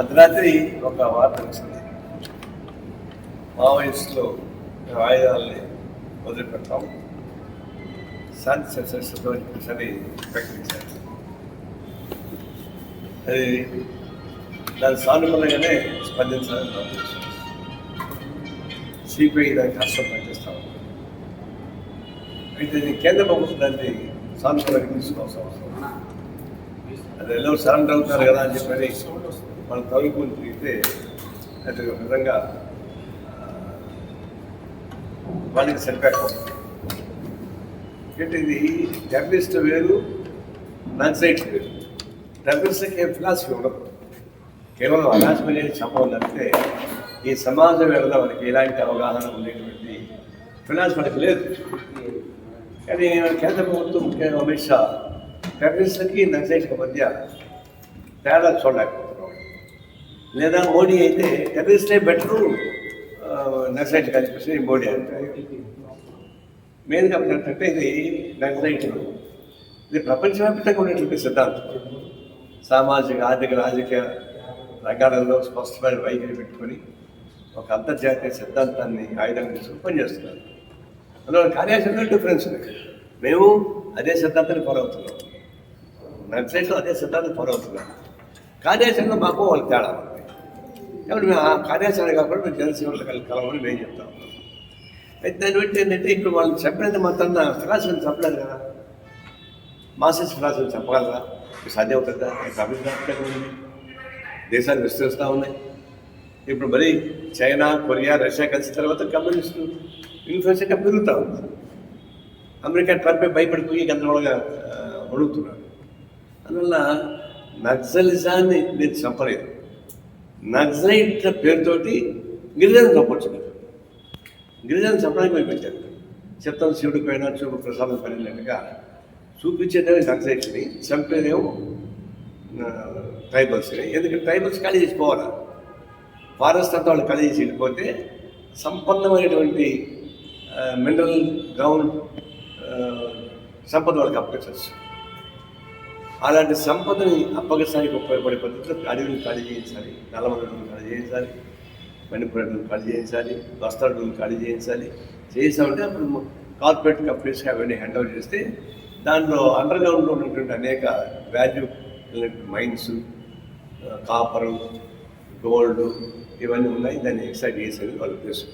అర్ధరాత్రి ఒక వార్త వచ్చింది. మావోయిస్టులు ఆయుధాలని వదిలిపెట్టాం. శాంతి చర్చలతో సరి ప్రకటించారు. అది దాని సానుకూలంగానే స్పందించాలని నా ఉద్దేశం. సిపిఐ దానికి కష్టం పనిచేస్తాం అయితే కేంద్ర ప్రభుత్వం దాన్ని సానుకూలంగా తీసుకోవాల్సిన అవసరం. అది ఎలా సరెండర్ అవుతారు కదా అని చెప్పి మనం తలుపుని తిరిగితే అది ఒక విధంగా వాళ్ళకి సెట్బ్యాక్ అంటే ఇది టెర్రరిస్ట్ వేరు నక్సైట్ వేరు. టెర్రరిస్ట్కి ఏం ఫిలాసఫీ ఉండదు. కేవలం అనాథమని చెప్పాలంటే తప్పితే ఈ సమాజం వేళ మనకి ఎలాంటి అవగాహన ఉండేటువంటి ఫిలాసఫీ మనకి లేదు. కానీ కేంద్ర ప్రభుత్వం ముఖ్యంగా అమిత్ షా టెర్రరిస్ట్కి నన్సైట్కి మధ్య తేడా చూడాలి లేదా మోడీ అయితే టెర్రరిస్టే బెటరు నక్సైట్ కలిపేసి మోడీ అంటారు. మెయిన్గా ఏంటంటే ఇది నక్సైట్ ఇది ప్రపంచవ్యాప్తంగా ఉన్నటువంటి సిద్ధాంతం. సామాజిక ఆర్థిక రాజకీయ రంగాలలో స్పష్టమైన వైఖరి పెట్టుకొని ఒక అంతర్జాతీయ సిద్ధాంతాన్ని ఆయుధంగా తీసుకుని పనిచేస్తున్నారు అందులో కార్యాచరణ డిఫరెన్స్ ఉంది. మేము అదే సిద్ధాంతాన్ని ఫాలో అవుతున్నాం. వెబ్సైట్లో అదే సిద్ధాంతం ఫాలో అవుతున్నాం కార్యాచరణ మాకు వాళ్ళు తేడా కాబట్టి మేము ఆ కార్యాచరణ కాకుండా మేము జనసేవలు కలిసి కలవని మేము చెప్తాం. అయితే దాన్ని బట్టి ఏంటంటే ఇప్పుడు వాళ్ళు చెప్పినంత మాత్రం ఫిలాసఫీని చెప్పలేదు కదా. మాసెస్ ఫిలాసఫీ చెప్పగలరా? ఇప్పుడు సాధ్యం అవుతుందా ఇప్పుడు అభివృద్ధి ఉంది? దేశాలు విస్తరిస్తూ ఉన్నాయి. ఇప్పుడు మరి చైనా కొరియా రష్యా కలిసిన తర్వాత కమ్యూనిస్టు ఇన్ఫ్లుయెన్స్ ఇంకా పెరుగుతూ ఉంది. అమెరికా ట్రంపే భయపడిపోయి గందరగోళంగా అడుగుతున్నాడు అందువల్ల నక్సలిజాన్ని నేను చెప్పలేదు నక్సలైట్ల పేరుతోటి గిరిజన చంపొచ్చు మీరు గిరిజన చంపడానికి మేము పెట్టారు. చిత్తం శివుడి పైన చూపు ప్రసాదం పడినట్టుగా చూపించేదేమో నక్సలైట్ని చంపేదేమో ట్రైబల్స్ని ఎందుకంటే ట్రైబల్స్ ఖాళీ చేసుకోవాలి ఫారెస్ట్ అంతా వాళ్ళు ఖాళీ చేసి వెళ్ళిపోతే సంపన్నమైనటువంటి మినరల్ గ్రౌండ్ సంపద వాళ్ళకి అప్పగించవచ్చు అలాంటి సంపదని అప్పగించడానికి ఉపయోగపడే పద్ధతిలో అడవిని ఖాళీ చేయించాలి నల్లమలను ఖాళీ చేయించాలి మణిపురాలను ఖాళీ చేయించాలి వస్త్రాలను ఖాళీ చేయించాలి. చేసామంటే అప్పుడు కార్పొరేట్ కంపెనీస్కి అవన్నీ హ్యాండ్ ఓవర్ చేస్తే దాంట్లో అండర్గ్రౌండ్లో ఉన్నటువంటి అనేక వాల్యూ మైన్స్ కాపరు గోల్డ్ ఇవన్నీ ఉన్నాయి. దాన్ని ఎక్సైట్ చేసేది వాళ్ళ ఉద్దేశం.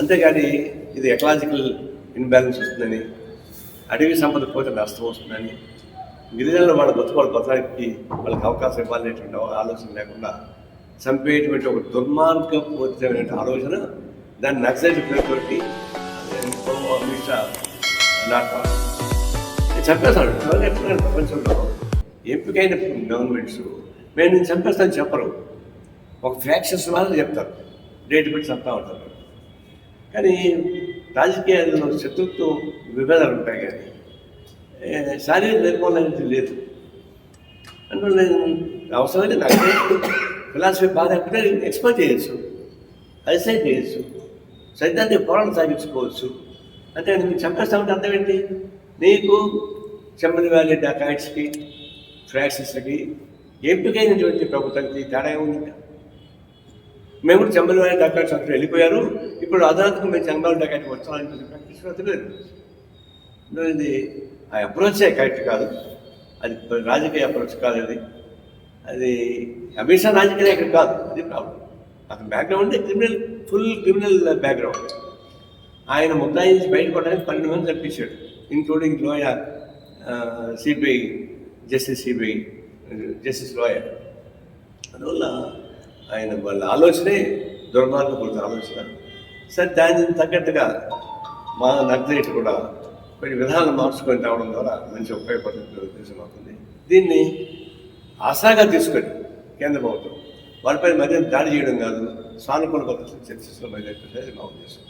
అంతేగాని ఇది ఎకలాజికల్ ఇన్బ్యాలెన్స్ వస్తుందని అడవి సంపద పోతే నష్టం వస్తుందని గిరిజనులు వాళ్ళ బతుకోవాలి బతకడానికి వాళ్ళకి అవకాశం ఇవ్వాలనేటువంటి ఆలోచన లేకుండా చంపేటువంటి ఒక దుర్మార్గపూరితమైనటువంటి ఆలోచన దాన్ని నక్సలైట్ పేరుతోటి నాటాలి చంపేస్తాడు? ఎప్పుడైనా ప్రపంచంలో ఎంపికైన గవర్నమెంట్స్ మేము నేను చంపేస్తాను చెప్పరు. ఒక ఫ్యాక్షన్స్ వాళ్ళు చెప్తారు. డేట్ పెట్టి చంపుతా ఉంటారు. కానీ రాజకీయాల్లో శత్రుత్వం విభేదాలు ఉంటాయి కానీ శారీరక నిర్మూలన అనేది లేదు. అంటే నేను అవసరమైతే నాకు ఫిలాసఫీ బాగా అంటే ఎక్స్ప్లెయిన్ చేయొచ్చు. అరిసైట్ చేయొచ్చు. సైద్ధాంతిక పోరాటం సాగించుకోవచ్చు. అంటే నీకు చంపేస్తామంటే అర్థం ఏంటి? నీకు చెమ్మని వ్యాలీ డకాయిట్స్కి ఫ్రాక్సిస్లకి ఎంపికైనటువంటి ప్రభుత్వానికి తేడా ఏముంది? మేము కూడా చెంబలి వ్యాలీ డకాయిట్స్ అక్కడ వెళ్ళిపోయారు. ఇప్పుడు అదనంతకు మేము చెంబలి డకాయిట్ వచ్చామని ప్రాక్టీస్ తెలియదు ఇది ఆ అప్రోచే కరెక్ట్ కాదు. అది రాజకీయ అప్రోచ్ కాదు అది అది అమిత్ షా రాజకీయ ఇక్కడ కాదు. అది ప్రాబ్లం. అతని background criminal full criminal background. ఆయన ముద్దాయి నుంచి బయటపడడానికి పన్నెండు మంది తప్పించాడు including lower CBI justice CBI justice lower. అందువల్ల ఆయన వాళ్ళ ఆలోచనే దుర్మార్గపూరిత ఆలోచన. సరే దానికి తగ్గట్టుగా మా నగ్జైట్ కూడా కొన్ని విధానాలు మార్చుకొని రావడం ద్వారా మంచి ఉపయోగపడుతుంది ఉద్దేశం అవుతుంది. దీన్ని ఆశాగా తీసుకొని కేంద్ర ప్రభుత్వం వారిపై మరింత దాడి చేయడం కాదు సానుకూల పద్ధతులు చర్చిస్తూ బయలుదేరుతుంది మా ఉద్దేశం.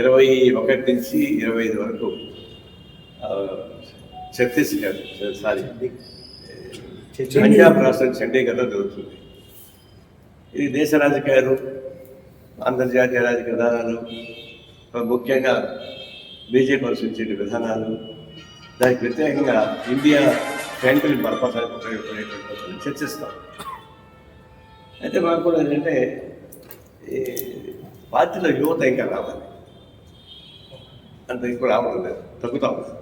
ఇరవై ఒకటి నుంచి ఇరవై ఐదు వరకు ఛత్తీస్గఢ్ సారీ పంజాబ్ రాష్ట్రం చండీగఢ్లో జరుగుతుంది. ఇది దేశ రాజకీయాలు అంతర్జాతీయ రాజకీయ విధానాలు ముఖ్యంగా బీజేపీ అనుసరించే విధానాలు దానికి వ్యతిరేకంగా ఇండియా ఫ్రంట్ని బలపరచడానికి ఉపయోగపడేటువంటి చర్చిస్తాం. అయితే మాకు కూడా ఏంటంటే ఈ పార్టీలో యువత ఇంకా రావాలి. అంత ఎక్కువ రావడం లేదు తగ్గుతా ఉంది.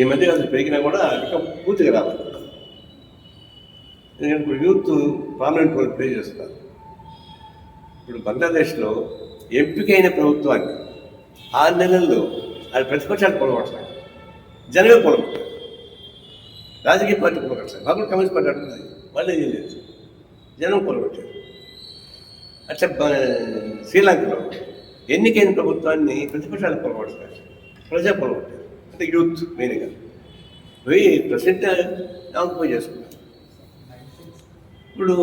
ఈ మధ్య కాలం పెరిగినా కూడా ఇంకా పూర్తిగా రావాలి. ఎందుకంటే ఇప్పుడు యూత్ ప్రామినెంట్ రోల్ ప్లే చేస్తున్నారు. ఇప్పుడు బంగ్లాదేశ్లో ఎంపికైన ప్రభుత్వాన్ని ఆరు నెలల్లో అది ప్రతిపక్షాలు పొలగొడతాయి. జనమే పొలగొట్టారు రాజకీయ పార్టీ పొలగొడతారు మాకు కమ్యూనిస్ట్ పార్టీ అంటుంది వాళ్ళు ఏం లేదు. జనం పొలగొట్టారు. అట్లా శ్రీలంకలో ఎన్నికైన ప్రభుత్వాన్ని ప్రతిపక్షాలు పొలగొడతారు ప్రజా పొలగొట్టారు. అంటే యూత్ మెయిన్గా. పోయి ప్రెసిడెంట్ నామకపోయి చేసుకున్నారు. ఇప్పుడు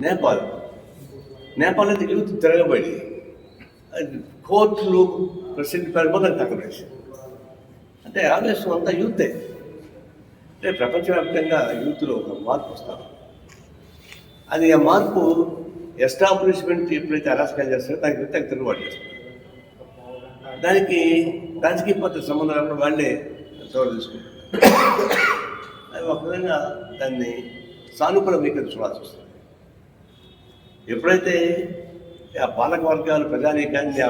నేపాల్. నేపాల్ అయితే యూత్ తిరగబడి. కోర్టులు ప్రెసిడెంట్ పేరు తగ్గబడేసి అంటే ఆవేశం అంతా యూతే. అంటే ప్రపంచవ్యాప్తంగా యూత్లో ఒక మార్పు వస్తాం. అది ఆ మార్పు ఎస్టాబ్లిష్మెంట్ ఎప్పుడైతే అరాస్కాలు చేస్తారో దానికి వ్యతిరేక తిరుగుబాటు చేస్తారు. దానికి రాజకీయ పార్టీ సంబంధం లేకుండా వాళ్ళే చోటు తీసుకుంటారు. అది ఒక విధంగా దాన్ని సానుకూల వైఖరి చూడాల్సి వస్తుంది? ఎప్పుడైతే ఆ పాలక వర్గాలు ప్రజానీకాన్ని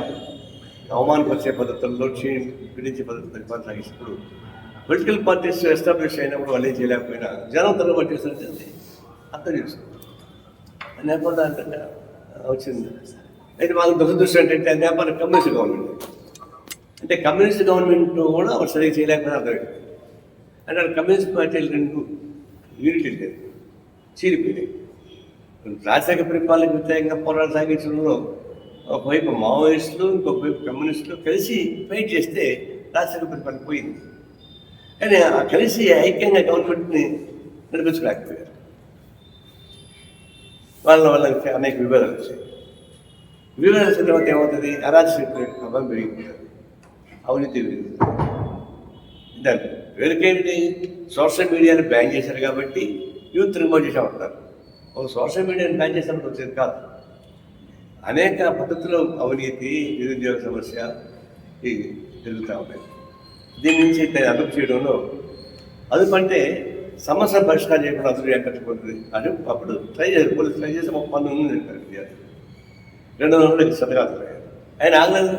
అవమానపరిచే పద్ధతుల్లో క్షీ- పీడించే పద్ధతులు కొనసాగినప్పుడు పొలిటికల్ పార్టీస్ ఎస్టాబ్లిష్ అయినప్పుడు వాళ్ళు ఏం చేయలేకపోయినా జనం తరబడి చేసినట్టు అర్థం చేసుకుంటారు నేపాల్ అంటే వచ్చింది. అయితే మాకు దురదృష్టం ఏంటంటే నేపాల్ కమ్యూనిస్ట్ గవర్నమెంట్. అంటే కమ్యూనిస్ట్ గవర్నమెంట్ కూడా వాళ్ళు సరిగ్గా చేయలేకపోయినా అర్థమైంది. అంటే కమ్యూనిస్ట్ పార్టీలు రెండు యూనిటీ లేదు చీలిపోయినాయి. రాజశేఖర పరిపాలనకు వ్యతిరేకంగా పోరాటం సాగించడంలో ఒకవైపు మావోయిస్టులు ఇంకొకవైపు కమ్యూనిస్టులు కలిసి ఫైట్ చేస్తే రాజశేఖర పరిపాలన పోయింది. కానీ ఆ కలిసి ఐక్యంగా గవర్నమెంట్ని నడిపించలేకపోయారు. వాళ్ళ వాళ్ళకి అనేక విభేదాలు వచ్చాయి. విభేదాలు వచ్చిన తర్వాత ఏమవుతుంది? అరాచక ప్రభావం పెరిగిపోతుంది అవినీతి పెరుగుతుంది దాన్ని వేరుకేంటి సోషల్ మీడియాని బ్యాన్ చేశారు కాబట్టి యూత్ రిమోట్ చేసామంటారు ఓ సోషల్ మీడియాని బ్యాన్ చేసినప్పుడు వచ్చేది కాదు. అనేక పద్ధతుల్లో అవినీతి నిరుద్యోగ సమస్య ఇది జరుగుతూ ఉన్నాయి. దీని నుంచి దాన్ని అదుపు చేయడంలో అదుపు అంటే సమస్య పరిష్కారం చేయకుండా అదుపు ఎక్కట్టుకుంటుంది అని అప్పుడు ట్రై చేసి పోలీసు ట్రై చేసి ఒక పన్ను ఉంది చెప్పారు విద్యార్థి రెండు వందలకి సతగాలు ఆయన ఆగలేదు.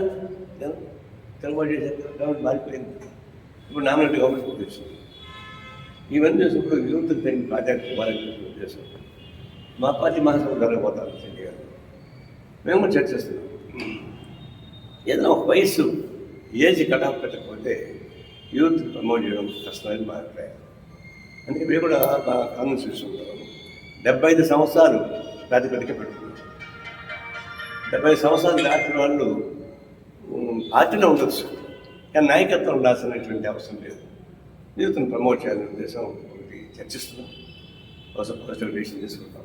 తెలుగు చేశారు. గవర్నమెంట్ మారిపోయింది. ఇప్పుడు నామినేట్ గవర్నమెంట్ ఉద్దేశం ఇవన్నీ చూసినప్పుడు యూత్ టైం ప్రాజెక్ట్ వాళ్ళకి ఉద్దేశం. మా పార్టీ మహాసభ జరగబోతారు చెల్లి గారు. మేము కూడా చర్చిస్తున్నాం ఏదైనా ఒక వయసు ఏజ్ కటాఫ్ పెట్టకపోతే యూత్ ప్రమోట్ చేయడం కష్టమని మా అభిప్రాయం. అందుకే మేము కూడా మా కాంగ్రెస్ చూసుకుంటాము డెబ్బై ఐదు సంవత్సరాలు ప్రాతిపదిక పెట్టుకున్నాం. డెబ్బై ఐదు సంవత్సరాలు దాటిన వాళ్ళు పార్టీలో ఉండొచ్చు. కానీ నాయకత్వం ఉండాల్సినటువంటి అవసరం లేదు. యూత్ని ప్రమోట్ చేయాలనే ఉద్దేశం ఒకటి చర్చిస్తున్నాం. కోసం కన్సల్టేషన్ తీసుకుంటాం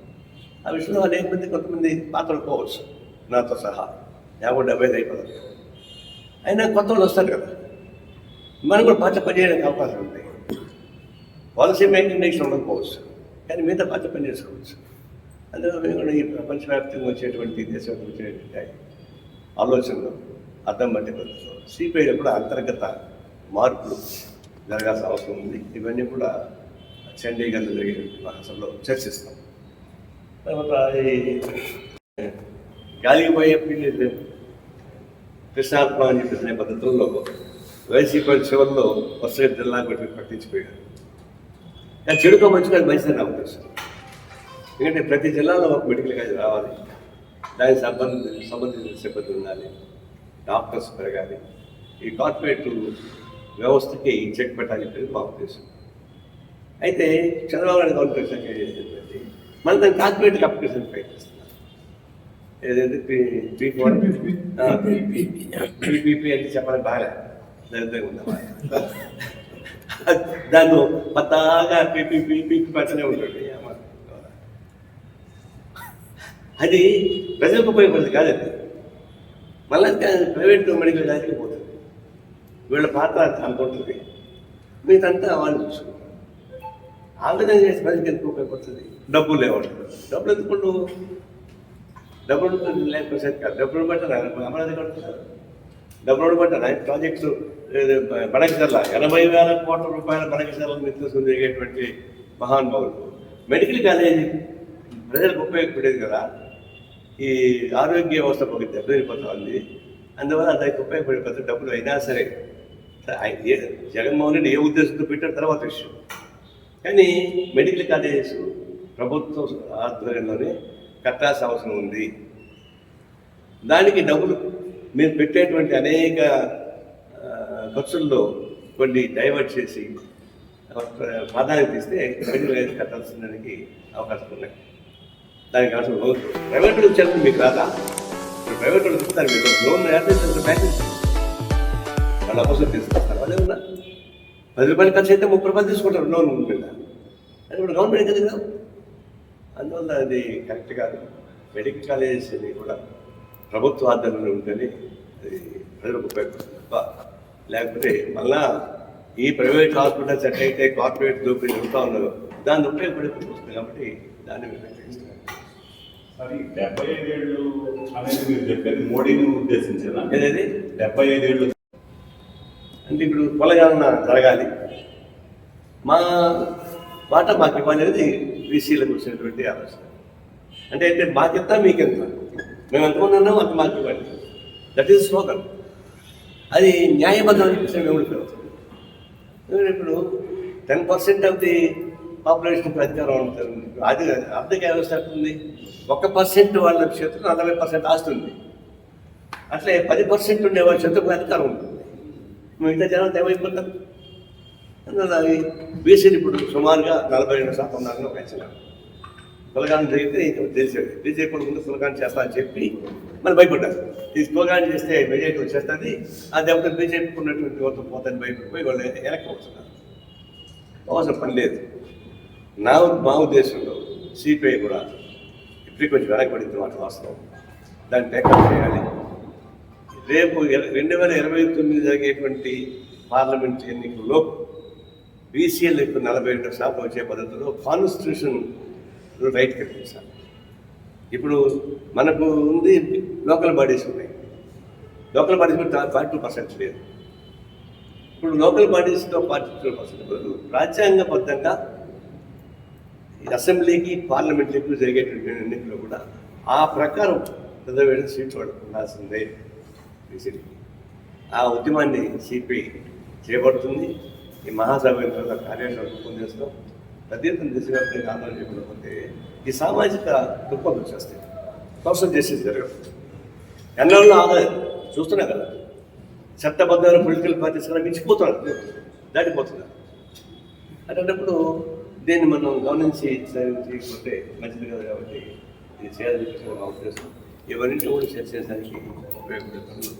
ఆ విషయంలో అనేక మంది కొంతమంది పాత్రలు పోవచ్చు. నాతో సహా. యాభై డెబ్బై ఐదు అయిపోతుంది అయినా కొత్త వాళ్ళు వస్తారు కదా. మనం కూడా పాత్ర పనిచేయడానికి అవకాశం ఉంది పాలసీ మేకింగ్ నేషన్ ఉండకపోవచ్చు. కానీ మిగతా పాత్ర పని చేసుకోవచ్చు. అందులో మేము కూడా ఈ ప్రపంచవ్యాప్తంగా వచ్చేటువంటి దేశం వచ్చేటువంటి ఆలోచనలు అర్థం పట్టే పద్ధతులు. సిపిఐలో కూడా అంతర్గత మార్పులు జరగాల్సిన అవసరం ఉంది. ఇవన్నీ కూడా చండీగఢ్లో జరిగే మహాసభలో చర్చిస్తాం. తర్వాత ఈ గాలికి పోయే పిల్లి కృష్ణాత్మ అని చెప్పేసిన పద్ధతుల్లో వైసీపీ చివరిలో వరుసగా జిల్లా పెట్టి పట్టించిపోయారు. కానీ చెడుకో మంచిగా మంచిదని నా ఉద్దేశం ఎందుకంటే ప్రతి జిల్లాలో ఒక మెడికల్ కాలేజ్ రావాలి. దానికి సంబంధించిన సంబంధించిన సిబ్బంది ఉండాలి. డాక్టర్స్ పెరగాలి. ఈ కార్పొరేట్ వ్యవస్థకి చెక్ పెట్టాలి చెప్పేది మా ఉద్దేశం అయితే చంద్రబాబు నాయుడు గవర్నమెంట్ సంఖ్య మన దాన్ని కార్పొరేట్కి అప్లికేషన్ ప్రయత్నిస్తున్నారు ఏదైతే పీ ఫోర్ పీపీపీ అంటే చెప్పడం బాగా దరిద్రంగా ఉందా దాన్ని పద్దాగా పీపీ పీపీ పచ్చనే ఉంటుంది. అది ప్రజలకు ఉపయోగపడదు కాదండి మళ్ళీ ప్రైవేట్ మెడికల్ కాలేజీకి పోతుంది. వీళ్ళ పాత్ర అంత ఉంటుంది మీదంతా వాళ్ళు చూసుకుంటారు. ఆ విధంగా చేసి ప్రజలకు ఎందుకు ఉపయోగపడుతుంది? డబ్బులు లేవంటారు డబ్బులు ఎందుకుంటూ డబ్బులు లేకపోతే కాదు. డబ్బులు బట్టి అమరావతి కడుతున్నారు డబ్బులు బట్టి ఏదో బనకచర్ల ఎనభై వేల కోట్ల రూపాయల బనకచర్ల నిత్యం జరిగేటువంటి మహానుభావులు మెడికల్ కాలేజీ ప్రజలకు ఉపయోగపడేది కదా. ఈ ఆరోగ్య వ్యవస్థ ఒక దెబ్బతిపోతా ఉంది అందువల్ల దానికి ఉపయోగపడే డబ్బులు అయినా సరే. జగన్మోహన్ రెడ్డి ఏ ఉద్దేశంతో పెట్టారు తర్వాత విషయం. కానీ మెడికల్ కాలేజెస్ ప్రభుత్వం ఆధ్వర్యంలోనే కట్టాల్సిన అవసరం ఉంది. దానికి డబ్బులు మీరు పెట్టేటువంటి అనేక ఖర్చుల్లో కొన్ని డైవర్ట్ చేసి ప్రాధాన్యత ఇస్తే మెడికల్ కాలేజ్ కట్టాల్సిన దానికి అవకాశం ఉన్నాయి దానికి అవసరం లోన్ ప్రైవేట్ వచ్చారు మీకు రాదా? ప్రైవేట్ వాళ్ళు చెప్తారు మీకు లోన్ ఏర్పడింది ప్యాకేజ్ వాళ్ళ అవసరం తీసుకొస్తారు వాళ్ళు ఏమన్నా పది రూపాయలు ఖర్చు అయితే ముప్పై రూపాయలు తీసుకుంటారు. లోన్ మీద అది ఇప్పుడు గవర్నమెంట్ కదా కదా అందువల్ల అది కరెక్ట్ కాదు. మెడికల్ కాలేజెస్ అని కూడా ప్రభుత్వ ఆధ్వర్యంలో ఉంటేనే అది ప్రజలకు ఉపయోగపడుతుంది తప్ప లేకపోతే మళ్ళా ఈ ప్రైవేట్ హాస్పిటల్స్ ఎట్లయితే కార్పొరేట్ దోపిడీ జరుగుతూ ఉన్నదో దాన్ని ఉపయోగపడే వస్తుంది కాబట్టి దాన్ని డెబ్బై ఐదేళ్ళు అనేది మీరు చెప్పేది మోడీని ఉద్దేశించిన? ఏదైతే డెబ్బై ఐదేళ్ళు అంటే ఇప్పుడు పొలగణన జరగాలి. మా వాటా మాకు ఇవ్వాలనేది బీసీలకు వచ్చినటువంటి ఆలోచన. అంటే అంటే మాకెంత మీకెంత? మేము ఎంతమంది ఉన్నామో అంత మాకు ఇవ్వండి. దట్ ఈస్ స్లోగన్ అది న్యాయబద్ధమైన విషయం ఏమిటి ఎందుకంటే ఇప్పుడు టెన్ పర్సెంట్ ఆఫ్ ది పాపులేషన్కి అధికారం ఉంటుంది అది ఆర్థిక వ్యవస్థ ఉంది ఒక పర్సెంట్ వాళ్ళ చేతులు నలభై పర్సెంట్ ఆస్తుంది ఉంది. అట్లే పది పర్సెంట్ ఉండే వాళ్ళ చేతులకు అధికారం ఉంటుంది మిగతా జనాలు ఏమైపోతారు అందువల్ల అది బీసీలు ఇప్పుడు సుమారుగా నలభై రెండు శాతం ఉన్నారని ఒక అంచనా కులగానం జరిగితే తెలిసాడు బీజేపీ ముందు కులగానం చేస్తా అని చెప్పి మరి భయపడ్డారు. ఈ కులగానం చేస్తే మెజారిటీ వచ్చేస్తుంది. ఆ దెబ్బతో బీజేపీకి ఉన్నటువంటి ఓట్లు పోతాను భయపడిపోయి వాళ్ళు వెనక్కి వస్తున్నారు అవసరం పని లేదు. నా మా ఉద్దేశంలో సిపిఐ కూడా ఇప్పటికి కొంచెం వెనకబడింది మాట వాస్తవం. దాన్ని టేకప్ చేయాలి. రేపు రెండు వేల ఇరవై తొమ్మిది జరిగేటువంటి పార్లమెంట్ ఎన్నికల్లో బీసీఎల్కి నలభై రెండు శాతం వచ్చే పద్ధతిలో కాన్స్టిట్యూషన్ రైట్ కల్పించాలి ఇప్పుడు మనకు ఉంది లోకల్ బాడీస్ ఉన్నాయి. Local bodies forty two percent లేదు. ఇప్పుడు లోకల్ బాడీస్తో ఫార్టీ టూ పర్సెంట్ బదులు రాజ్యాంగబద్ధంగా అసెంబ్లీకి పార్లమెంట్లకు జరిగేటువంటి ఎన్నికల్లో కూడా ఆ ప్రకారం రిజర్వేషన్ సీట్లు వాళ్ళకు ఉండాల్సిందే బీసీడీకి ఆ ఉద్యమాన్ని సిపి చేపడుతుంది. ఈ మహాసభ యొక్క కార్యాచరణ రూపొందిస్తాం. పెద్ద ఎత్తున దేశవ్యాప్తంగా ఆందోళన చేయకపోతే ఈ సామాజిక దుఃఖం వచ్చేస్తాయి. కోసం చేసేది జరగదు. ఎన్నో ఆదాయం చూస్తున్నా కదా. చట్టబద్ధమైన పొలిటికల్ పార్టీస్ కూడా మించిపోతున్నారు దాటిపోతున్నారు. అటువంటిప్పుడు దీన్ని మనం గమనించి చేయకపోతే మంచిది కదా కాబట్టి ఇది చేయాలని చెప్పేసి నా ఉద్దేశం. ఇవన్నీ కూడా చర్చించడానికి ఉపయోగపడుతుంది.